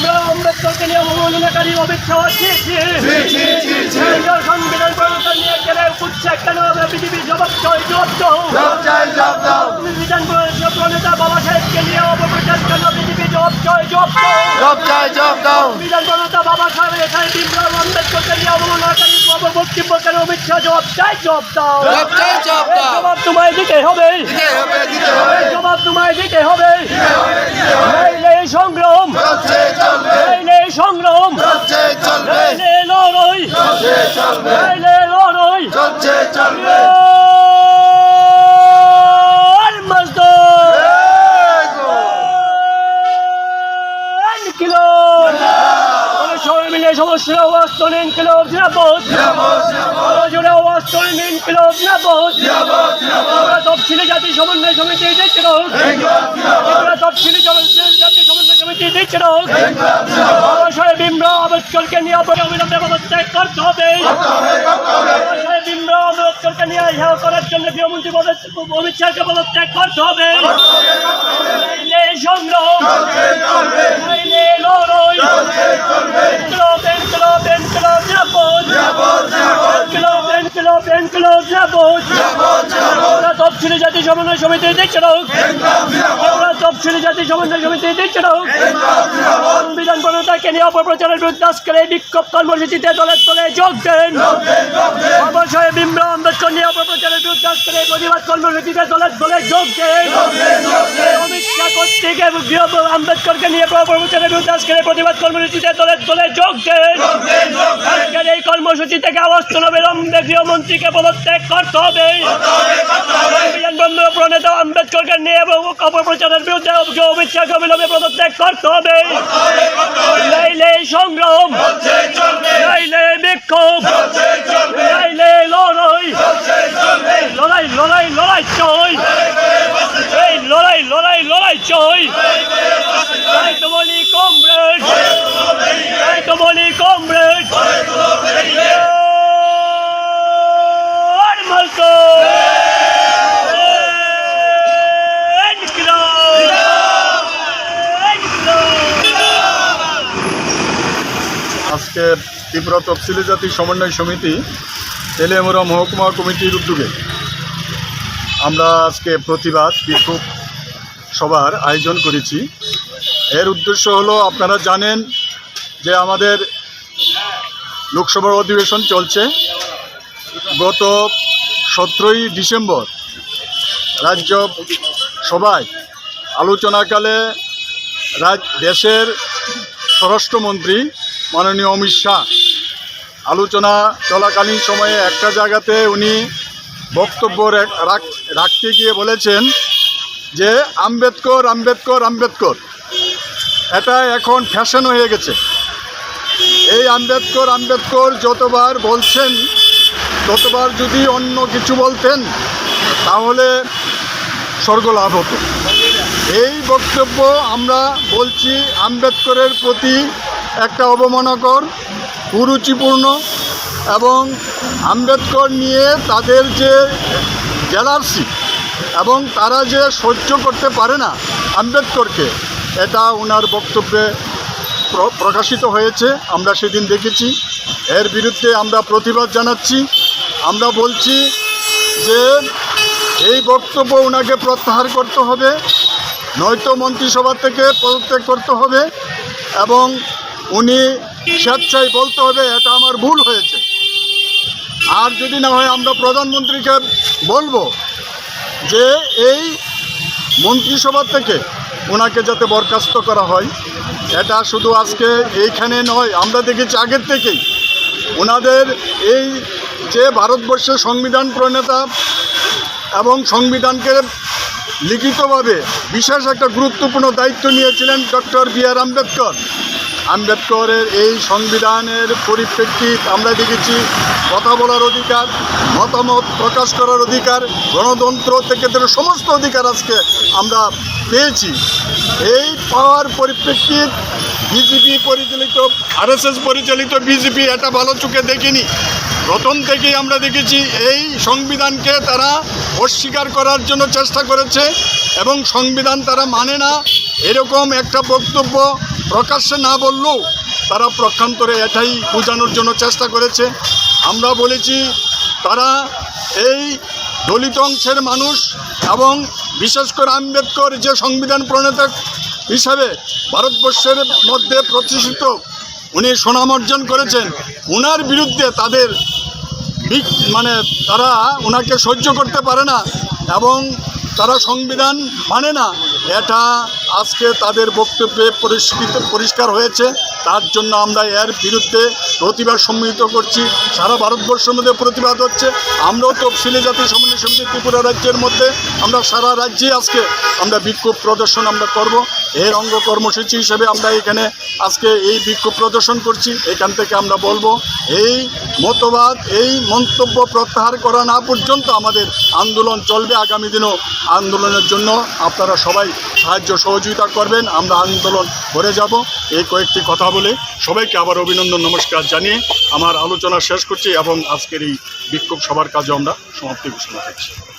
প্রণেতাকে নিয়ে অবমাননাকারী অমিত শাহ ছি। ছি সংবিধান নিয়ে গেলে কেন জবাব জয়। জবাব দাও সংবিধান প্রণেতা বাবা সাহেবকে নিয়ে অপপ্রচার কেন বিজেপি জবাব চাই দাও জব চাই জব দাও। সংবিধান প্রণেতা বাবা সাহেব এখানে ভীমরাও আম্বেদকরকে নিয়ে অবমাননাকারী বক্তব্য কেন অমিত শাহ? জবাব চাই জবাব দাও। জব চাই জব দাও। জবাব তোমায় দিতে হবে। দিতে হবে দিতে হবে। জবাব তোমায় দিতে হবে। এই সংগ্রাম। চলবে। এই সংগ্রাম। চলবে নইলে লড়াই চলছে চলবে নইলে লড়াই চলছে চলবে আর মজদুর কিলো তোলেন কিলো জিরাপদ জোরে আওয়াজ তোলেন কিলো জিরাপদ আমরা তফসিলি জাতি সমন্বয় সমিতি দিচ্ছিল আমরা তফসিলি জাতি সমন্বয় সমিতি দিচ্ছিল সাহেব ভীমরাও আম্বেদকরকে আপনাকে অবিলম্বে পদত্যাগ করতে হবে আম্বেদকরকে নিয়ে ইহা করার জন্য গৃহমন্ত্রী অমিত শাহকে পদত্যাগ করতে হবে। সংগ্রাম তফসিলি সমন্বয় সমিতি দিচ্ছিল আমরা তফসিলি জাতি সমন্বয় সমিতি দিচ্ছিল সংবিধান প্রণেতাকে নিয়ে অপপ্রচারের বিরুদ্ধে আজকের এই বিক্ষোভ কর্মসূচিতে দলে দলে যোগ দেন। সাহেব ভীমরাও আম্বেদকর নিয়ে অপপ্রচারের বিরুদ্ধে আজকের এই প্রতিবাদ কর্মসূচিতে দলে দলে যোগ দেন। অমিত শাহ কর্তৃক আম্বেদকরকে নিয়ে অপপ্রচারের বিরুদ্ধে আজকের এই প্রতিবাদ কর্মসূচিতে দলে দলে যোগ দেন। আজকের এই কর্মসূচি থেকে আওয়াজ তোলা বিলম্বে গৃহমন্ত্রীকে পদত্যাগ করতে হবে। সংবিধান বন্ধ প্রণেতা আম্বেদকরকে নিয়ে এবং অপপ্রচারের বিরুদ্ধে অমিত শাহকে অবিলম্বে পদত্যাগ করতে হবে। নাইলে সংগ্রাম নাইলে বিক্ষোভ নাইলে লড়াই লড়াই লড়াই লড়াই চাই এই লড়াই লড়াই লড়াই চাই তাই তো বলি কমরেড তাই তো বলি কমরেড আর মালতো আজকে ত্রিপুরা তফসিলি জাতি সমন্বয় সমিতি তেলেমুরা মহকুমা কমিটির উদ্যোগে আমরা আজকে প্রতিবাদ, বিক্ষোভ সভার আয়োজন করেছি। এর উদ্দেশ্য হলো, আপনারা জানেন যে আমাদের লোকসভার অধিবেশন চলছে। গত সতেরোই ডিসেম্বর রাজ্য সভায় আলোচনাকালে রাজ, দেশের স্বরাষ্ট্রমন্ত্রী মাননীয় অমিত শাহ। আলোচনা চলাকালীন সময়ে একটা জায়গাতে উনি বক্তব্য রেখ- রাখ- রাখতে গিয়ে বলেছেন যে, আম্বেদকর আম্বেদকর আম্বেদকর। এটা এখন ফ্যাশন হয়ে গেছে। এই আম্বেদকর আম্বেদকর যতবার বলছেন, ততবার যদি অন্য কিছু বলতেন, তাহলে স্বর্গ লাভ হতো। এই বক্তব্য আমরা বলছি আম্বেদকরের প্রতি একটা অবমানকর কুরুচিপূর্ণ এবং আম্বেদকর নিয়ে তাদের যে জেলার্সি এবং তারা যে সহ্য করতে পারে না আম্বেদকরকে এটা ওনার বক্তব্যে প্রকাশিত হয়েছে। আমরা সেদিন দেখেছি। এর বিরুদ্ধে আমরা প্রতিবাদ জানাচ্ছি। আমরা বলছি যে এই বক্তব্য ওনাকে প্রত্যাহার করতে হবে, নয়তো মন্ত্রিসভা থেকে পদত্যাগ করতে হবে এবং উনি স্বেচ্ছায় বলতে হবে, এটা আমার ভুল হয়েছে। আর যদি না হয় আমরা প্রধানমন্ত্রীকে বলব যে এই মন্ত্রিসভা থেকে ওনাকে যাতে বরখাস্ত করা হয়, এটা শুধু আজকে এইখানে নয়, আমরা দেখেছি আগের থেকেই ওনাদের এই যে ভারতবর্ষের সংবিধান প্রণেতা এবং সংবিধানকে লিখিতভাবে বিশেষ একটা গুরুত্বপূর্ণ দায়িত্ব নিয়েছিলেন ডক্টর বি আর আম্বেদকর। আম্বেদকরের এই সংবিধানের পরিপ্রেক্ষিত আমরা দেখেছি, কথা বলার অধিকার, মতামত প্রকাশ করার অধিকার, গণতন্ত্র থেকে ধরে সমস্ত অধিকার আজকে আমরা পেয়েছি। এই পাওয়ার পরিপ্রেক্ষিত বিজেপি পরিচালিত, আরএসএস পরিচালিত বিজেপি এটা ভালো চোখে দেখিনি। প্রথম থেকেই আমরা দেখেছি এই সংবিধানকে তারা অস্বীকার করার জন্য চেষ্টা করেছে এবং সংবিধান তারা মানে না। এরকম একটা বক্তব্য প্রকাশ্যে না বললেও তারা প্রক্ষান্তরে এটাই বোঝানোর জন্য চেষ্টা করেছে। আমরা বলেছি, তারা এই দলিত অংশের মানুষ এবং বিশেষ করে আম্বেদকর যে সংবিধান প্রণেতা হিসাবে ভারতবর্ষের মধ্যে প্রতিষ্ঠিত, উনি সুনাম অর্জন করেছেন ওনার বিরুদ্ধে তাদের মানে তারা ওনাকে সহ্য করতে পারে না এবং তারা সংবিধান মানে না। এটা আজকে তাদের বক্তব্যে পরিষ্কৃত পরিষ্কার হয়েছে। তার জন্য আমরা এর বিরুদ্ধে প্রতিবাদ সম্মিলিত করছি। সারা ভারতবর্ষের মধ্যে প্রতিবাদ হচ্ছে। আমরাও তফসিলি জাতীয় সমন্বয় সমিতি ত্রিপুরা রাজ্যের মধ্যে আমরা সারা রাজ্যে আজকে আমরা বিক্ষোভ প্রদর্শন আমরা করব। এর অঙ্গ কর্মসূচি হিসেবে আমরা এখানে আজকে এই বিক্ষোভ প্রদর্শন করছি। এখান থেকে আমরা বলব, এই মতবাদ, এই মন্তব্য প্রত্যাহার করা না পর্যন্ত আমাদের আন্দোলন চলবে আগামী দিনও। আন্দোলনের জন্য আপনারা সবাই সাহায্য সহযোগিতা করবেন, আমরা আন্দোলন করে যাব। এই কয়েকটি কথা বলে সবাইকে আবার অভিনন্দন, নমস্কার জানিয়ে আমার আলোচনা শেষ করছি এবং আজকের এই বিক্ষোভ সবার কাজে আমরা সমাপ্তি ঘোষণা করছি।